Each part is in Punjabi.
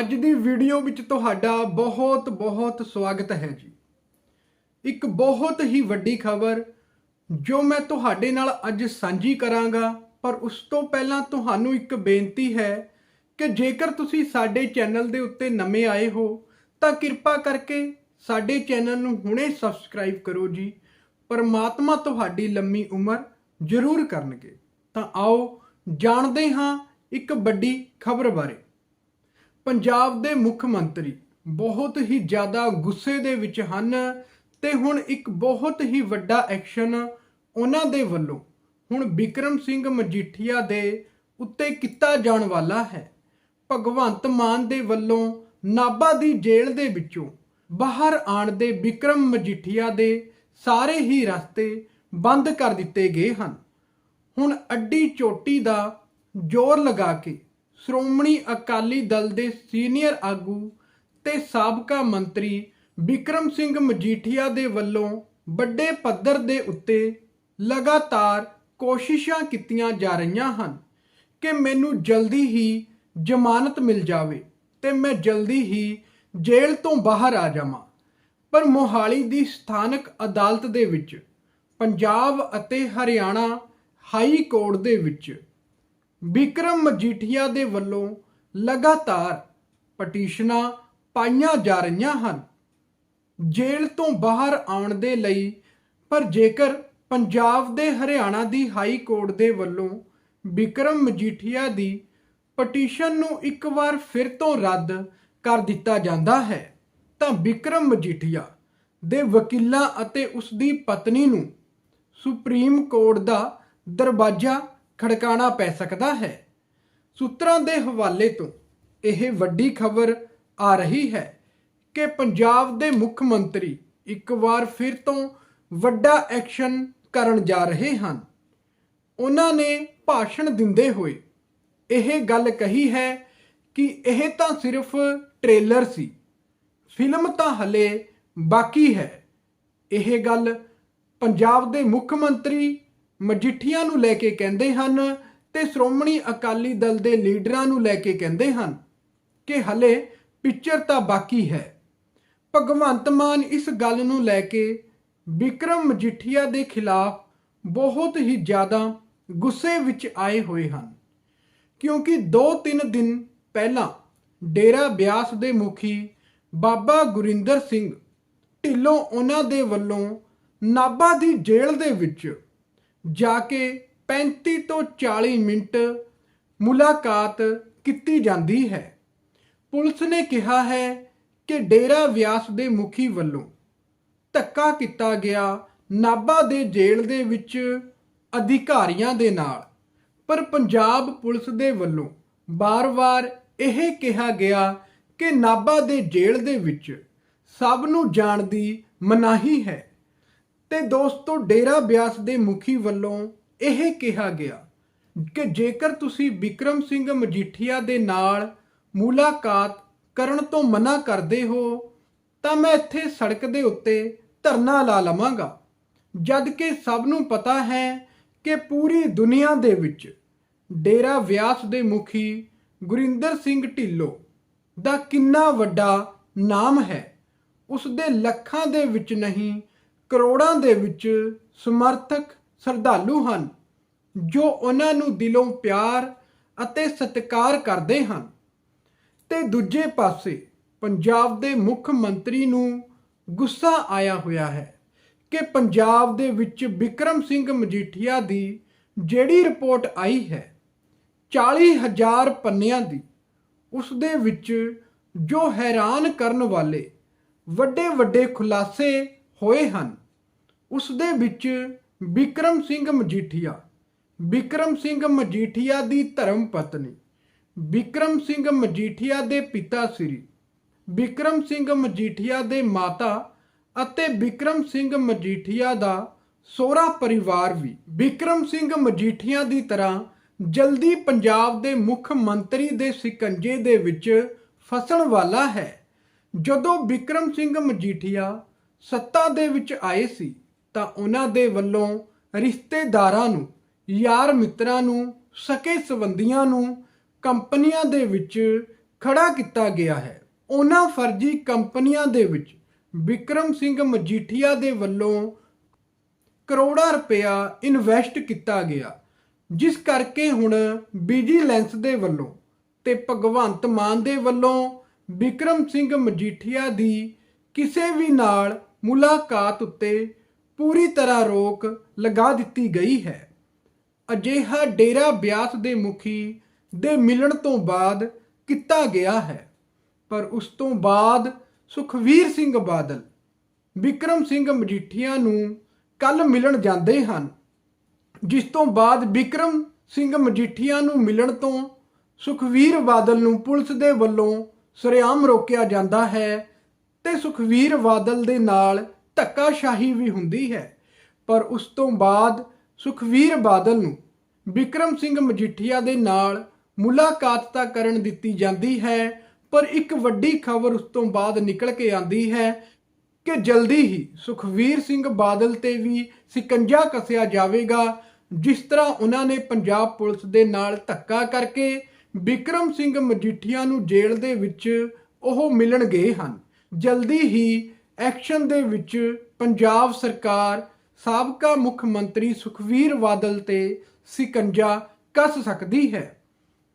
ਅੱਜ ਦੀ ਵੀਡੀਓ ਵਿੱਚ ਤੁਹਾਡਾ ਬਹੁਤ ਬਹੁਤ ਸਵਾਗਤ ਹੈ ਜੀ। ਇੱਕ ਬਹੁਤ ਹੀ ਵੱਡੀ ਖਬਰ ਜੋ ਮੈਂ ਤੁਹਾਡੇ ਨਾਲ ਅੱਜ ਸਾਂਝੀ ਕਰਾਂਗਾ, ਪਰ ਉਸ ਤੋਂ ਪਹਿਲਾਂ ਤੁਹਾਨੂੰ ਇੱਕ ਬੇਨਤੀ ਹੈ ਕਿ ਜੇਕਰ ਤੁਸੀਂ ਸਾਡੇ ਚੈਨਲ ਦੇ ਉੱਤੇ ਨਵੇਂ ਆਏ ਹੋ, ਤਾਂ ਕਿਰਪਾ ਕਰਕੇ ਸਾਡੇ ਚੈਨਲ ਨੂੰ ਹੁਣੇ ਸਬਸਕ੍ਰਾਈਬ ਕਰੋ ਜੀ। ਪਰਮਾਤਮਾ ਤੁਹਾਡੀ ਲੰਮੀ ਉਮਰ ਜ਼ਰੂਰ ਕਰਨਗੇ। ਤਾਂ ਆਓ ਜਾਣਦੇ ਹਾਂ ਇੱਕ ਵੱਡੀ ਖਬਰ ਬਾਰੇ। ਪੰਜਾਬ ਦੇ ਮੁੱਖ ਮੰਤਰੀ ਬਹੁਤ ਹੀ ਜ਼ਿਆਦਾ ਗੁੱਸੇ ਦੇ ਵਿੱਚ ਹਨ ਤੇ ਹੁਣ ਇੱਕ ਬਹੁਤ ਹੀ ਵੱਡਾ ਐਕਸ਼ਨ ਉਹਨਾਂ ਦੇ ਵੱਲੋਂ ਹੁਣ ਵਿਕਰਮ ਸਿੰਘ ਮਜੀਠੀਆ ਦੇ ਉੱਤੇ ਕੀਤਾ ਜਾਣ ਵਾਲਾ ਹੈ। ਭਗਵੰਤ ਮਾਨ ਦੇ ਵੱਲੋਂ ਨਾਭਾ ਦੀ ਜੇਲ੍ਹ ਦੇ ਵਿੱਚੋਂ ਬਾਹਰ ਆਣ ਦੇ ਵਿਕਰਮ ਮਜੀਠੀਆ ਦੇ ਸਾਰੇ ਹੀ ਰਸਤੇ ਬੰਦ ਕਰ ਦਿੱਤੇ ਗਏ ਹਨ। ਹੁਣ ਅੱਡੀ ਚੋਟੀ ਦਾ ਜ਼ੋਰ ਲਗਾ ਕੇ ਸ਼੍ਰੋਮਣੀ ਅਕਾਲੀ ਦਲ ਦੇ ਸੀਨੀਅਰ ਆਗੂ ਤੇ ਸਾਬਕਾ ਮੰਤਰੀ ਵਿਕਰਮ ਸਿੰਘ ਮਜੀਠੀਆ ਦੇ ਵੱਲੋਂ ਵੱਡੇ ਪੱਧਰ ਦੇ ਉੱਤੇ ਲਗਾਤਾਰ ਕੋਸ਼ਿਸ਼ਾਂ ਕੀਤੀਆਂ ਜਾ ਰਹੀਆਂ ਹਨ ਕਿ ਮੈਨੂੰ ਜਲਦੀ ਹੀ ਜ਼ਮਾਨਤ ਮਿਲ ਜਾਵੇ ਤੇ ਮੈਂ ਜਲਦੀ ਹੀ ਜੇਲ੍ਹ ਤੋਂ ਬਾਹਰ ਆ ਜਾਵਾਂ। ਪਰ ਮੋਹਾਲੀ ਦੀ ਸਥਾਨਕ ਅਦਾਲਤ ਦੇ ਵਿੱਚ, ਪੰਜਾਬ ਅਤੇ ਹਰਿਆਣਾ ਹਾਈ ਕੋਰਟ ਦੇ ਵਿੱਚ ਵਿਕਰਮ ਮਜੀਠੀਆ ਦੇ ਵੱਲੋਂ ਲਗਾਤਾਰ ਪਟੀਸ਼ਨਾਂ ਪਾਈਆਂ ਜਾ ਰਹੀਆਂ ਹਨ। ਜੇਲ੍ਹ ਤੋਂ ਬਾਹਰ ਆਉਣ ਦੇ ਲਈ, ਪਰ ਜੇਕਰ ਪੰਜਾਬ ਦੇ ਹਰਿਆਣਾ ਦੀ ਹਾਈ ਕੋਰਟ ਦੇ ਵੱਲੋਂ ਵਿਕਰਮ ਮਜੀਠੀਆ ਦੀ ਪਟੀਸ਼ਨ ਨੂੰ ਇੱਕ ਵਾਰ ਫਿਰ ਤੋਂ ਰੱਦ ਕਰ ਦਿੱਤਾ ਜਾਂਦਾ ਹੈ, ਤਾਂ ਵਿਕਰਮ ਮਜੀਠੀਆ ਦੇ ਵਕੀਲਾਂ ਅਤੇ ਉਸ ਦੀ ਪਤਨੀ ਨੂੰ ਸੁਪਰੀਮ ਕੋਰਟ ਦਾ ਦਰਵਾਜ਼ਾ ਖੜਕਾਣਾ ਪੈ ਸਕਦਾ ਹੈ। ਸੂਤਰਾਂ ਦੇ ਹਵਾਲੇ ਤੋਂ ਇਹ ਵੱਡੀ ਖਬਰ ਆ ਰਹੀ ਹੈ ਕਿ ਪੰਜਾਬ ਦੇ ਮੁੱਖ ਮੰਤਰੀ ਇੱਕ ਵਾਰ ਫਿਰ ਤੋਂ ਵੱਡਾ ਐਕਸ਼ਨ ਕਰਨ ਜਾ ਰਹੇ ਹਨ। ਉਹਨਾਂ ਨੇ ਭਾਸ਼ਣ ਦਿੰਦੇ ਹੋਏ ਇਹ ਗੱਲ ਕਹੀ ਹੈ ਕਿ ਇਹ ਤਾਂ ਸਿਰਫ ਟ੍ਰੇਲਰ ਸੀ, ਫਿਲਮ ਤਾਂ ਹਲੇ ਬਾਕੀ ਹੈ। ਇਹ ਗੱਲ ਪੰਜਾਬ ਦੇ ਮੁੱਖ ਮੰਤਰੀ ਮਜੀਠੀਆ ਨੂੰ ਲੈ ਕੇ ਕਹਿੰਦੇ ਹਨ ਤੇ ਸ਼੍ਰੋਮਣੀ ਅਕਾਲੀ ਦਲ ਦੇ ਲੀਡਰਾਂ ਨੂੰ ਲੈ ਕੇ ਕਹਿੰਦੇ ਹਨ ਕਿ ਹਲੇ ਪਿਕਚਰ ਤਾਂ ਬਾਕੀ ਹੈ। ਭਗਵੰਤ ਮਾਨ ਇਸ ਗੱਲ ਨੂੰ ਲੈ ਕੇ ਵਿਕਰਮ ਮਜੀਠੀਆ ਦੇ ਖਿਲਾਫ ਬਹੁਤ ਹੀ ਜ਼ਿਆਦਾ ਗੁੱਸੇ ਵਿੱਚ ਆਏ ਹੋਏ ਹਨ। ਕਿਉਂਕਿ 2-3 ਦਿਨ ਪਹਿਲਾਂ ਡੇਰਾ ਬਿਆਸ ਦੇ ਮੁਖੀ ਬਾਬਾ ਗੁਰਿੰਦਰ ਸਿੰਘ ਢਿੱਲੋਂ ਉਹਨਾਂ ਦੇ ਵੱਲੋਂ ਨਾਭਾ ਦੀ ਜੇਲ੍ਹ ਦੇ ਵਿੱਚ ਜਾ ਕੇ 35 ਤੋਂ 40 ਮਿੰਟ ਮੁਲਾਕਾਤ ਕੀਤੀ ਜਾਂਦੀ ਹੈ। ਪੁਲਿਸ ਨੇ ਕਿਹਾ ਹੈ ਕਿ ਡੇਰਾ ਵਿਆਸ ਦੇ ਮੁਖੀ ਵੱਲੋਂ ਧੱਕਾ ਕੀਤਾ ਗਿਆ ਨਾਭਾ ਦੇ ਜੇਲ੍ਹ ਦੇ ਵਿੱਚ ਅਧਿਕਾਰੀਆਂ ਦੇ ਨਾਲ, ਪਰ ਪੰਜਾਬ ਪੁਲਿਸ ਦੇ ਵੱਲੋਂ ਬਾਰ-ਬਾਰ ਇਹ ਕਿਹਾ ਗਿਆ ਕਿ ਨਾਭਾ ਦੇ ਜੇਲ੍ਹ ਦੇ ਵਿੱਚ ਸਭ ਨੂੰ ਜਾਣ ਦੀ ਮਨਾਹੀ ਹੈ। ਤੇ ਦੋਸਤੋ, ਡੇਰਾ ਬਿਆਸ ਦੇ ਮੁਖੀ ਵੱਲੋਂ ਇਹ ਕਿਹਾ ਗਿਆ ਕਿ ਜੇਕਰ ਤੁਸੀਂ ਵਿਕਰਮ ਸਿੰਘ ਮਜੀਠੀਆ ਦੇ ਨਾਲ ਮੁਲਾਕਾਤ ਕਰਨ ਤੋਂ ਮਨਾ ਕਰਦੇ ਹੋ, ਤਾਂ ਮੈਂ ਇੱਥੇ ਸੜਕ ਦੇ ਉੱਤੇ ਧਰਨਾ ਲਾ ਲਵਾਂਗਾ। ਜਦ ਕਿ ਸਭ ਨੂੰ ਪਤਾ ਹੈ ਕਿ ਪੂਰੀ ਦੁਨੀਆ ਦੇ ਵਿੱਚ ਡੇਰਾ ਵਿਆਸ ਦੇ ਮੁਖੀ ਗੁਰਿੰਦਰ ਸਿੰਘ ਢਿੱਲੋਂ ਦਾ ਕਿੰਨਾ ਵੱਡਾ ਨਾਮ ਹੈ ਉਸ ਦੇ ਲੱਖਾਂ ਦੇ ਵਿੱਚ ਨਹੀਂ ਕਰੋੜਾਂ ਦੇ ਵਿੱਚ ਸਮਰਥਕ ਸ਼ਰਧਾਲੂ ਹਨ, ਜੋ ਉਹਨਾਂ ਨੂੰ ਦਿਲੋਂ ਪਿਆਰ ਅਤੇ ਸਤਿਕਾਰ ਕਰਦੇ ਹਨ। ਤੇ ਦੂਜੇ ਪਾਸੇ ਪੰਜਾਬ ਦੇ ਮੁੱਖ ਮੰਤਰੀ ਨੂੰ ਗੁੱਸਾ ਆਇਆ ਹੋਇਆ ਹੈ ਕਿ ਪੰਜਾਬ ਦੇ ਵਿੱਚ ਵਿਕਰਮ ਸਿੰਘ ਮਜੀਠੀਆ ਦੀ ਜਿਹੜੀ ਰਿਪੋਰਟ ਆਈ ਹੈ 40000 ਪੰਨਿਆਂ ਦੀ, ਉਸ ਦੇ ਵਿੱਚ ਜੋ ਹੈਰਾਨ ਕਰਨ ਵਾਲੇ ਵੱਡੇ ਵੱਡੇ ਖੁਲਾਸੇ ਹੋਏ ਹਨ। ਉਸ ਦੇ ਵਿੱਚ ਵਿਕਰਮ ਸਿੰਘ ਮਜੀਠੀਆ ਵਿਕਰਮ ਸਿੰਘ ਮਜੀਠੀਆ ਦੀ ਧਰਮ ਪਤਨੀ ਵਿਕਰਮ ਸਿੰਘ ਮਜੀਠੀਆ ਦੇ ਪਿਤਾ ਸ੍ਰੀ ਵਿਕਰਮ ਸਿੰਘ ਮਜੀਠੀਆ ਦੇ ਮਾਤਾ ਅਤੇ ਵਿਕਰਮ ਸਿੰਘ ਮਜੀਠੀਆ ਦਾ ਸੋਹਰਾ ਪਰਿਵਾਰ ਵੀ। ਵਿਕਰਮ ਸਿੰਘ ਮਜੀਠੀਆ ਦੀ ਤਰ੍ਹਾਂ ਜਲਦੀ ਪੰਜਾਬ ਦੇ ਮੁੱਖ ਮੰਤਰੀ ਦੇ ਸਿਕੰਜੇ ਦੇ ਵਿੱਚ ਫਸਣ ਵਾਲਾ ਹੈ। ਜਦੋਂ ਵਿਕਰਮ ਸਿੰਘ ਮਜੀਠੀਆ ਸੱਤਾ ਦੇ ਵਿੱਚ ਆਏ ਸੀ ਤਾਂ ਉਹਨਾਂ ਦੇ ਵੱਲੋਂ ਰਿਸ਼ਤੇਦਾਰਾਂ ਨੂੰ, ਯਾਰ ਮਿੱਤਰਾਂ ਨੂੰ, ਸਕੇ ਸੰਬੰਧੀਆਂ ਨੂੰ ਕੰਪਨੀਆਂ ਦੇ ਵਿੱਚ ਖੜਾ ਕੀਤਾ ਗਿਆ ਹੈ। ਉਹਨਾਂ ਫਰਜ਼ੀ ਕੰਪਨੀਆਂ ਦੇ ਵਿੱਚ ਵਿਕਰਮ ਸਿੰਘ ਮਜੀਠੀਆ ਦੇ ਵੱਲੋਂ ਕਰੋੜਾਂ ਰੁਪਇਆ ਇਨਵੈਸਟ ਕੀਤਾ ਗਿਆ, ਜਿਸ ਕਰਕੇ ਹੁਣ ਵਿਜੀਲੈਂਸ ਦੇ ਵੱਲੋਂ ਤੇ ਭਗਵੰਤ ਮਾਨ ਦੇ ਵੱਲੋਂ ਵਿਕਰਮ ਸਿੰਘ ਮਜੀਠੀਆ ਦੀ ਕਿਸੇ ਵੀ ਨਾਲ ਮੁਲਾਕਾਤ ਉੱਤੇ ਪੂਰੀ ਤਰ੍ਹਾਂ ਰੋਕ ਲਗਾ ਦਿੱਤੀ ਗਈ ਹੈ। ਅਜਿਹਾ ਡੇਰਾ ਬਿਆਸ ਦੇ ਮੁਖੀ ਦੇ ਮਿਲਣ ਤੋਂ ਬਾਅਦ ਕੀਤਾ ਗਿਆ ਹੈ। ਪਰ ਉਸ ਤੋਂ ਬਾਅਦ ਸੁਖਵੀਰ ਸਿੰਘ ਬਾਦਲ, ਵਿਕਰਮ ਸਿੰਘ ਮਜੀਠੀਆ ਨੂੰ ਕੱਲ ਮਿਲਣ ਜਾਂਦੇ ਹਨ, ਜਿਸ ਤੋਂ ਬਾਅਦ ਵਿਕਰਮ ਸਿੰਘ ਮਜੀਠੀਆ ਨੂੰ ਮਿਲਣ ਤੋਂ ਸੁਖਵੀਰ ਬਾਦਲ ਨੂੰ ਪੁਲਿਸ ਦੇ ਵੱਲੋਂ ਸਰਿਆਮ ਰੋਕਿਆ ਜਾਂਦਾ ਹੈ ਤੇ ਸੁਖਵੀਰ ਬਾਦਲ ਦੇ ਨਾਲ ਧੱਕਾਸ਼ਾਹੀ ਵੀ ਹੁੰਦੀ ਹੈ। ਪਰ ਉਸ ਤੋਂ ਬਾਅਦ ਸੁਖਵੀਰ ਬਾਦਲ ਨੂੰ ਵਿਕਰਮ ਸਿੰਘ ਮਜੀਠੀਆ ਦੇ ਨਾਲ ਮੁਲਾਕਾਤ ਤਾਂ ਕਰਨ ਦਿੱਤੀ ਜਾਂਦੀ ਹੈ, ਪਰ ਇੱਕ ਵੱਡੀ ਖਬਰ ਉਸ ਤੋਂ ਬਾਅਦ ਨਿਕਲ ਕੇ ਆਂਦੀ ਹੈ ਕਿ ਜਲਦੀ ਹੀ ਸੁਖਵੀਰ ਸਿੰਘ ਬਾਦਲ ਤੇ ਵੀ ਸਿਕੰਜਾ ਕੱਸਿਆ ਜਾਵੇਗਾ, ਜਿਸ ਤਰ੍ਹਾਂ ਉਹਨਾਂ ਨੇ ਪੰਜਾਬ ਪੁਲਿਸ ਦੇ ਨਾਲ ਧੱਕਾ ਕਰਕੇ ਵਿਕਰਮ ਸਿੰਘ ਮਜੀਠੀਆ ਨੂੰ ਜੇਲ੍ਹ ਦੇ ਵਿੱਚ ਉਹ ਮਿਲਣ ਗਏ ਹਨ। ਜਲਦੀ ਹੀ ਐਕਸ਼ਨ ਦੇ ਵਿੱਚ ਪੰਜਾਬ ਸਰਕਾਰ, ਸਾਬਕਾ ਮੁੱਖ ਮੰਤਰੀ ਸੁਖਵੀਰ ਬਾਦਲ ਤੇ ਸਿਕੰਜਾ ਕੱਸ ਸਕਦੀ ਹੈ।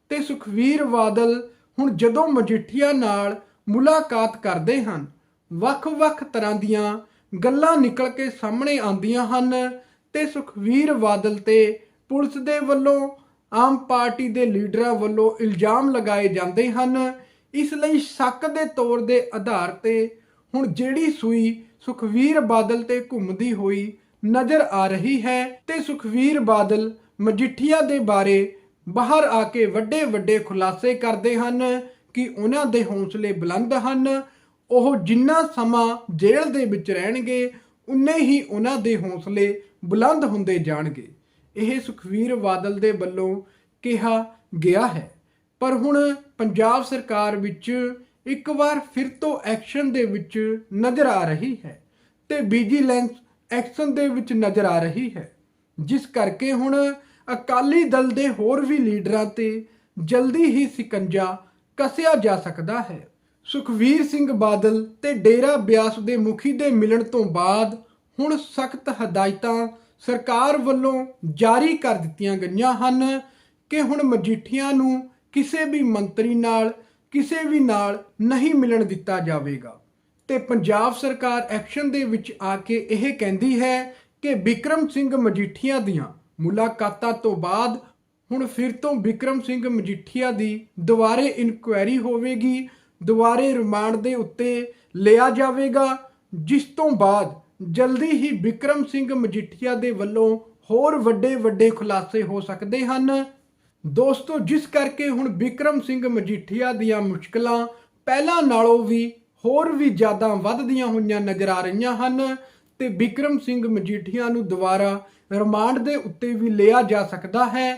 ਤੇ ਸੁਖਵੀਰ ਬਾਦਲ ਹੁਣ ਜਦੋਂ ਮਜੀਠੀਆ ਨਾਲ ਮੁਲਾਕਾਤ ਕਰਦੇ ਹਨ, ਵੱਖ-ਵੱਖ ਤਰ੍ਹਾਂ ਦੀਆਂ ਗੱਲਾਂ ਨਿਕਲ ਕੇ ਸਾਹਮਣੇ ਆਉਂਦੀਆਂ ਹਨ ਤੇ ਸੁਖਵੀਰ ਬਾਦਲ ਤੇ ਪੁਲਿਸ ਦੇ ਵੱਲੋਂ, ਆਮ ਪਾਰਟੀ ਦੇ ਲੀਡਰਾਂ ਵੱਲੋਂ ਇਲਜ਼ਾਮ ਲਗਾਏ ਜਾਂਦੇ ਹਨ। ਇਸ ਲਈ ਸ਼ੱਕ ਦੇ ਤੌਰ ਦੇ ਆਧਾਰ ਤੇ ਹੁਣ ਜਿਹੜੀ ਸੂਈ ਸੁਖਵੀਰ ਬਾਦਲ ਤੇ ਘੁੰਮਦੀ ਹੋਈ ਨਜ਼ਰ ਆ ਰਹੀ ਹੈ ਤੇ ਸੁਖਵੀਰ ਬਾਦਲ ਮਜੀਠੀਆ ਦੇ ਬਾਰੇ ਬਾਹਰ ਆ ਕੇ ਵੱਡੇ ਵੱਡੇ ਖੁਲਾਸੇ ਕਰਦੇ ਹਨ ਕਿ ਉਹਨਾਂ ਦੇ ਹੌਸਲੇ ਬੁਲੰਦ ਹਨ। ਉਹ ਜਿੰਨਾ ਸਮਾਂ ਜੇਲ੍ਹ ਦੇ ਵਿੱਚ ਰਹਿਣਗੇ, ਉਨੇ ਹੀ ਉਹਨਾਂ ਦੇ ਹੌਸਲੇ ਬੁਲੰਦ ਹੁੰਦੇ ਜਾਣਗੇ। ਇਹ ਸੁਖਵੀਰ ਬਾਦਲ ਦੇ ਵੱਲੋਂ ਕਿਹਾ ਗਿਆ ਹੈ। ਪਰ ਹੁਣ ਪੰਜਾਬ ਸਰਕਾਰ ਵਿੱਚ ਇੱਕ ਵਾਰ ਫਿਰ ਤੋਂ ਐਕਸ਼ਨ ਦੇ ਵਿੱਚ ਨਜ਼ਰ ਆ ਰਹੀ ਹੈ ਤੇ ਵਿਜੀਲੈਂਸ ਐਕਸ਼ਨ ਦੇ ਵਿੱਚ ਨਜ਼ਰ ਆ ਰਹੀ ਹੈ। ਜਿਸ ਕਰਕੇ ਹੁਣ ਅਕਾਲੀ ਦਲ ਦੇ ਹੋਰ ਵੀ ਲੀਡਰਾਂ ਤੇ ਜਲਦੀ ਹੀ ਸਿਕੰਜਾ ਕੱਸਿਆ ਜਾ ਸਕਦਾ ਹੈ। ਸੁਖਵੀਰ ਸਿੰਘ ਬਾਦਲ ਤੇ ਡੇਰਾ ਬਿਆਸ ਦੇ ਮੁਖੀ ਦੇ ਮਿਲਣ ਤੋਂ ਬਾਅਦ ਹੁਣ ਸਖਤ ਹਦਾਇਤਾਂ ਸਰਕਾਰ ਵੱਲੋਂ ਜਾਰੀ ਕਰ ਦਿੱਤੀਆਂ ਗਈਆਂ ਹਨ ਕਿ ਹੁਣ ਮਜੀਠੀਆਂ ਨੂੰ ਕਿਸੇ ਵੀ ਮੰਤਰੀ ਨਾਲ ਕਿਸੇ ਵੀ ਨਾਲ ਨਹੀਂ ਮਿਲਣ ਦਿੱਤਾ ਜਾਵੇਗਾ। ਤੇ ਪੰਜਾਬ ਸਰਕਾਰ ਐਕਸ਼ਨ ਦੇ ਵਿੱਚ ਆ ਕੇ ਇਹ ਕਹਿੰਦੀ ਹੈ ਕਿ ਵਿਕਰਮ ਸਿੰਘ ਮਜੀਠੀਆ ਦੀਆਂ ਮੁਲਾਕਾਤਾਂ ਤੋਂ ਬਾਅਦ ਹੁਣ ਫਿਰ ਤੋਂ ਵਿਕਰਮ ਸਿੰਘ ਮਜੀਠੀਆ ਦੀ ਦੁਬਾਰੇ ਇਨਕੁਆਇਰੀ ਹੋਵੇਗੀ, ਦੁਬਾਰੇ ਰਿਮਾਂਡ ਦੇ ਉੱਤੇ ਲਿਆ ਜਾਵੇਗਾ, ਜਿਸ ਤੋਂ ਬਾਅਦ ਜਲਦੀ ਹੀ ਵਿਕਰਮ ਸਿੰਘ ਮਜੀਠੀਆ ਦੇ ਵੱਲੋਂ ਹੋਰ ਵੱਡੇ ਵੱਡੇ ਖੁਲਾਸੇ ਹੋ ਸਕਦੇ ਹਨ। ਦੋਸਤੋ, ਜਿਸ ਕਰਕੇ ਹੁਣ ਵਿਕਰਮ ਸਿੰਘ ਮਜੀਠੀਆ ਦੀਆਂ ਮੁਸ਼ਕਲਾਂ ਪਹਿਲਾਂ ਨਾਲੋਂ ਵੀ ਹੋਰ ਵੀ ਜ਼ਿਆਦਾ ਵੱਧਦੀਆਂ ਹੋਈਆਂ ਨਜ਼ਰ ਆ ਰਹੀਆਂ ਹਨ ਤੇ ਵਿਕਰਮ ਸਿੰਘ ਮਜੀਠੀਆ ਨੂੰ ਦੁਬਾਰਾ ਰਿਮਾਂਡ ਦੇ ਉੱਤੇ ਵੀ ਲਿਆ ਜਾ ਸਕਦਾ ਹੈ।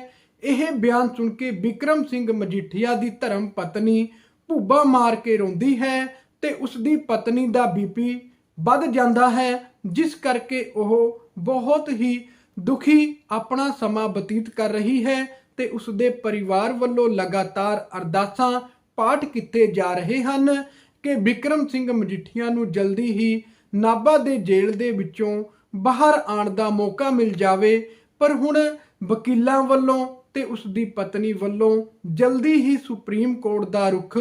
ਇਹ ਬਿਆਨ ਸੁਣ ਕੇ ਵਿਕਰਮ ਸਿੰਘ ਮਜੀਠੀਆ ਦੀ ਧਰਮ ਪਤਨੀ ਭੁੱਬਾ ਮਾਰ ਕੇ ਰੋਂਦੀ ਹੈ ਤੇ ਉਸ ਦੀ ਪਤਨੀ ਦਾ ਬੀਪੀ ਵੱਧ ਜਾਂਦਾ ਹੈ, ਜਿਸ ਕਰਕੇ ਉਹ ਬਹੁਤ ਹੀ ਦੁਖੀ ਆਪਣਾ ਸਮਾਂ ਬਤੀਤ ਕਰ ਰਹੀ ਹੈ ਤੇ ਉਸ ਦੇ ਪਰਿਵਾਰ ਵੱਲੋਂ ਲਗਾਤਾਰ ਅਰਦਾਸਾਂ ਪਾਠ ਕੀਤੇ ਜਾ ਰਹੇ ਹਨ ਕਿ ਵਿਕਰਮ ਸਿੰਘ ਮਜੀਠੀਆ ਨੂੰ ਜਲਦੀ ਹੀ ਨਾਭਾ ਦੇ ਜੇਲ੍ਹ ਦੇ ਵਿੱਚੋਂ ਬਾਹਰ ਆਉਣ ਦਾ ਮੌਕਾ ਮਿਲ ਜਾਵੇ। ਪਰ ਹੁਣ ਵਕੀਲਾਂ ਵੱਲੋਂ ਤੇ ਉਸ ਦੀ ਪਤਨੀ ਵੱਲੋਂ ਜਲਦੀ ਹੀ ਸੁਪਰੀਮ ਕੋਰਟ ਦਾ ਰੁਖ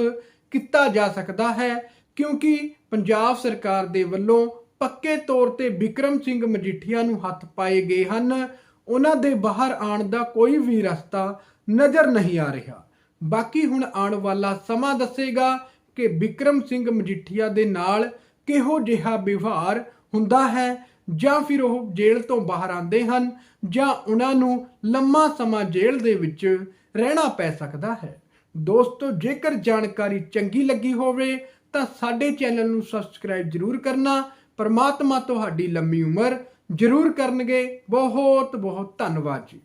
ਕੀਤਾ ਜਾ ਸਕਦਾ ਹੈ ਕਿਉਂਕਿ ਪੰਜਾਬ ਸਰਕਾਰ ਦੇ ਵੱਲੋਂ ਪੱਕੇ ਤੌਰ ਤੇ ਵਿਕਰਮ ਸਿੰਘ ਮਜੀਠੀਆ ਨੂੰ ਹੱਥ ਪਾਏ ਗਏ ਹਨ। ਉਹਨਾਂ ਦੇ ਬਾਹਰ ਆਉਣ ਦਾ ਕੋਈ ਵੀ ਰਸਤਾ ਨਜ਼ਰ ਨਹੀਂ ਆ ਰਿਹਾ। ਬਾਕੀ ਹੁਣ ਆਉਣ ਵਾਲਾ ਸਮਾਂ ਦੱਸੇਗਾ ਕਿ ਵਿਕਰਮ ਸਿੰਘ ਮਜੀਠੀਆ ਦੇ ਨਾਲ ਕਿਹੋ ਜਿਹਾ ਵਿਵਹਾਰ ਹੁੰਦਾ ਹੈ ਜਾਂ ਫਿਰ ਉਹ ਜੇਲ੍ਹ ਤੋਂ ਬਾਹਰ ਆਉਂਦੇ ਹਨ ਜਾਂ ਉਹਨਾਂ ਨੂੰ ਲੰਮਾ ਸਮਾਂ ਜੇਲ੍ਹ ਦੇ ਵਿੱਚ ਰਹਿਣਾ ਪੈ ਸਕਦਾ ਹੈ। ਦੋਸਤੋ, ਜੇਕਰ ਜਾਣਕਾਰੀ ਚੰਗੀ ਲੱਗੀ ਹੋਵੇ ਤਾਂ ਸਾਡੇ ਚੈਨਲ ਨੂੰ ਸਬਸਕ੍ਰਾਈਬ ਜਰੂਰ ਕਰਨਾ। ਪਰਮਾਤਮਾ ਤੁਹਾਡੀ ਲੰਮੀ ਉਮਰ ਜਰੂਰ ਕਰਨਗੇ। ਬਹੁਤ ਬਹੁਤ ਧੰਨਵਾਦ ਜੀ।